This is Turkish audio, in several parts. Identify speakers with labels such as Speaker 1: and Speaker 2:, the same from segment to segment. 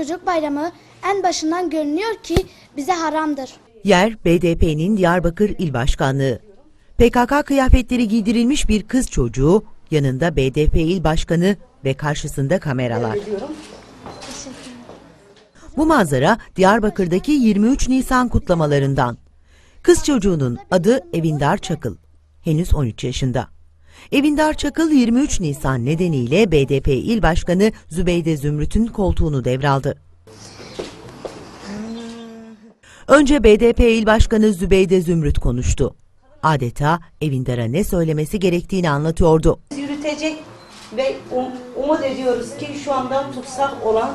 Speaker 1: Çocuk bayramı en başından görünüyor ki bize haramdır.
Speaker 2: Yer BDP'nin Diyarbakır İl Başkanlığı. PKK kıyafetleri giydirilmiş bir kız çocuğu, yanında BDP İl Başkanı ve karşısında kameralar. Bu manzara Diyarbakır'daki 23 Nisan kutlamalarından. Kız çocuğunun adı Evindar Çakıl. Henüz 13 yaşında. Evindar Çakıl 23 Nisan nedeniyle BDP İl Başkanı Zübeyde Zümrüt'ün koltuğunu devraldı. Önce BDP İl Başkanı Zübeyde Zümrüt konuştu. Adeta Evindar'a ne söylemesi gerektiğini anlatıyordu.
Speaker 3: yürütecek ve um- umut ediyoruz ki şu anda tutsak olan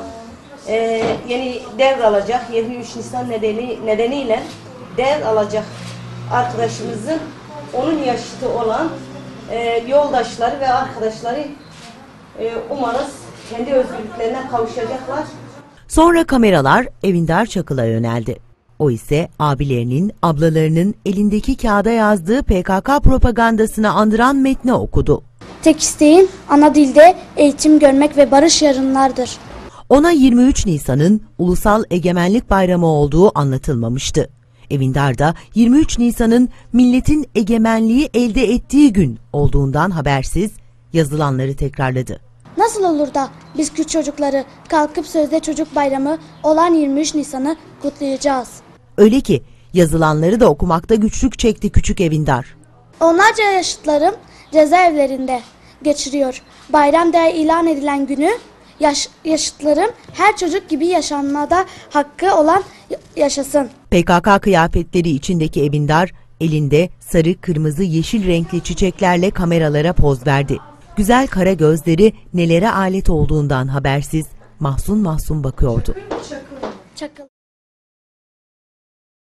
Speaker 3: e, yeni devralacak 23 Nisan nedeni nedeniyle devralacak arkadaşımızın onun yaşıtı olan e, yoldaşları ve arkadaşları e, umarız kendi özgürlüklerine kavuşacaklar.
Speaker 2: Sonra kameralar Evindar Çakıl'a yöneldi. O ise abilerinin, ablalarının elindeki kağıda yazdığı PKK propagandasını andıran metni okudu.
Speaker 1: Tek isteğim ana dilde eğitim görmek ve barış yarınlardır.
Speaker 2: Ona 23 Nisan'ın Ulusal Egemenlik Bayramı olduğu anlatılmamıştı. Evindar da 23 Nisan'ın milletin egemenliği elde ettiği gün olduğundan habersiz yazılanları tekrarladı.
Speaker 1: Nasıl olur da biz küçük çocukları kalkıp sözde çocuk bayramı olan 23 Nisan'ı kutlayacağız?
Speaker 2: Öyle ki yazılanları da okumakta güçlük çekti küçük Evindar.
Speaker 1: Onlarca yaşıtlarım cezaevlerinde geçiriyor. Bayram değer ilan edilen günü yaş- yaşıtlarım her çocuk gibi yaşanmada hakkı olan yaşasın.
Speaker 2: PKK kıyafetleri içindeki Evindar elinde sarı, kırmızı, yeşil renkli çiçeklerle kameralara poz verdi. Güzel kara gözleri nelere alet olduğundan habersiz mahzun mahzun bakıyordu.
Speaker 1: Çakıl.